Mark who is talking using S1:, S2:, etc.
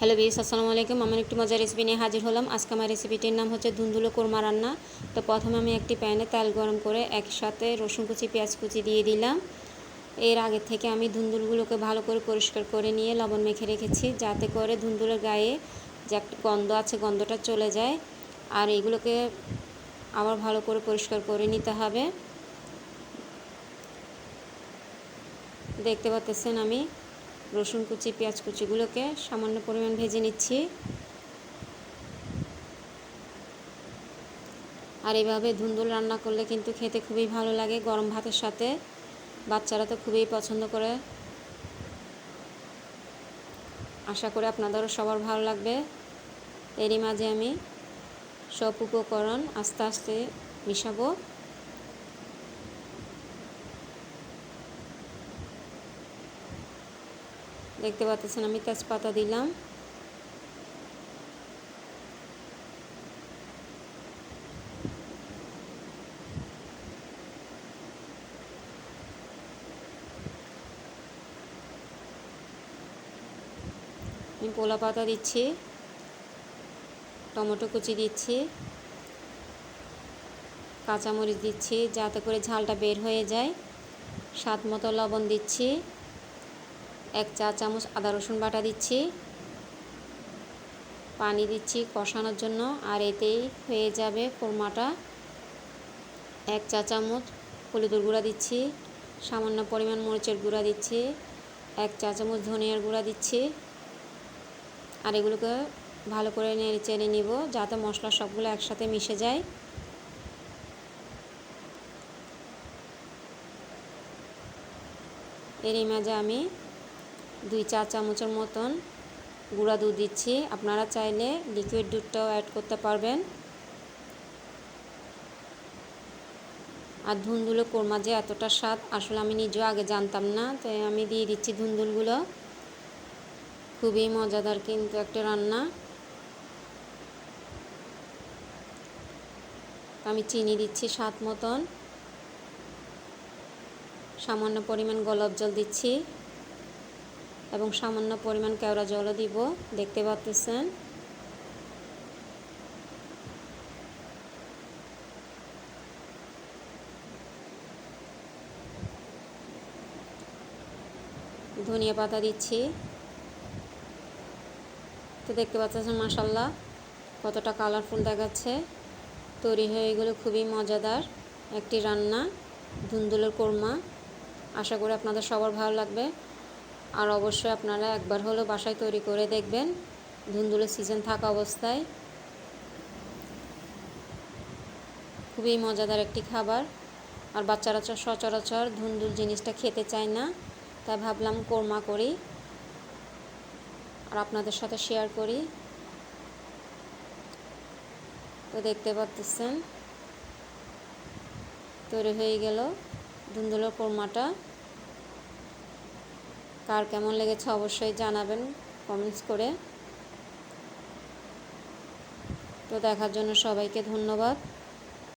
S1: Hello বিস আসসালামু আলাইকুম। আমার একটি মজার রেসিপি নিয়ে হাজির হলাম। আজকে আমার রেসিপিটির নাম হচ্ছে ধুন্দুলো কোরমা রান্না। তো প্রথমে আমি একটি প্যানে তেল গরম করে একসাথে রসুন কুচি, পেঁয়াজ কুচি দিয়ে দিলাম। এর আগে থেকে আমি ধুন্দুলগুলোকে ভালো করে পরিষ্কার করে নিয়ে লবণ মেখে রেখেছি, যাতে করে ধুন্দুলের গায়ে যে একটা গন্ধ আছে, গন্ধটা চলে যায়। আর এগুলোকে আবার ভালো করে পরিষ্কার করে নিতে হবে। দেখতে পাচ্ছেন আমি রসুন কুচি, পেঁয়াজ কুচিগুলোকে সামান্য পরিমাণ ভেজে নিচ্ছি। আর এইভাবে ধুন্দুল রান্না করলে কিন্তু খেতে খুবই ভালো লাগে গরম ভাতের সাথে। বাচ্চারা তো খুবই পছন্দ করে। আশা করি আপনাদেরও সবার ভালো লাগবে। এরই মাঝে আমি সব উপকরণ আস্তে আস্তে মিশাবো। দেখতে পাচ্ছেন, আমি তেজপাতা দিলাম। আমি পোলা পাতা দিচ্ছি, টমেটো কুচি দিচ্ছি, কাঁচামরিচ দিচ্ছি, যাতে করে ঝালটা বের হয়ে যায়। স্বাদ মতো লবণ দিচ্ছি। এক চা চামচ আদা রসুন বাটা দিচ্ছি। পানি দিচ্ছি কষানোর জন্য আর এতেই হয়ে যাবে কোরমাটা। এক চা চামচ হলুদের গুঁড়া দিচ্ছি, সামান্য পরিমাণ মরিচের গুঁড়া দিচ্ছি, এক চা চামচ ধনিয়ার গুঁড়া দিচ্ছি। আর এগুলোকে ভালো করে নেড়ে চেড়ে নিব যাতে মশলা সবগুলো একসাথে মিশে যায়। এর মাঝে আমি দুই চা চামচের মতন গুঁড়া দুধ দিচ্ছি। আপনারা চাইলে লিকুইড দুধটাও অ্যাড করতে পারবেন। আর ধুন্দুলো কোরমা যে এতটা স্বাদ, আসলে আমি নিজেও আগে জানতাম না, তাই আমি দিয়ে দিচ্ছি ধুন্দুলগুলো। খুবই মজাদার কিন্তু একটা রান্না। আমি চিনি দিচ্ছি স্বাদ মতন। সামান্য পরিমাণ গোলাপ জল দিচ্ছি। এবং সামান্য পরিমাণ কেওড়া জলও দিব। দেখতে পাচ্ছেন? ধনিয়া পাতা দিচ্ছি। তো দেখতে পাচ্ছেন মাসাল্লাহ কতটা কালারফুল দেখাচ্ছে। তৈরি হয়ে গেলে খুবই মজাদার একটি রান্না, ধুন্দুলের কোরমা। আশা করি আপনাদের সবার ভালো লাগবে। আর অবশ্যই আপনারা একবার হলেও বাসায় তৈরি করে দেখবেন। ধুন্দুলের সিজন থাকা অবস্থায়। খুবই মজাদার একটি খাবার। আর বাচ্চারা সচরাচর ধুন্দুল জিনিসটা খেতে চায় না। তাই ভাবলাম কোরমা করি। আর আপনাদের সাথে শেয়ার করি। তো দেখতে পাচ্ছেন। তৈরি হয়ে গেল ধুন্দুলের কোরমাটা। কার কেমন লেগেছে অবশ্যই জানাবেন কমেন্টস করে। তো দেখার জন্য সবাইকে ধন্যবাদ।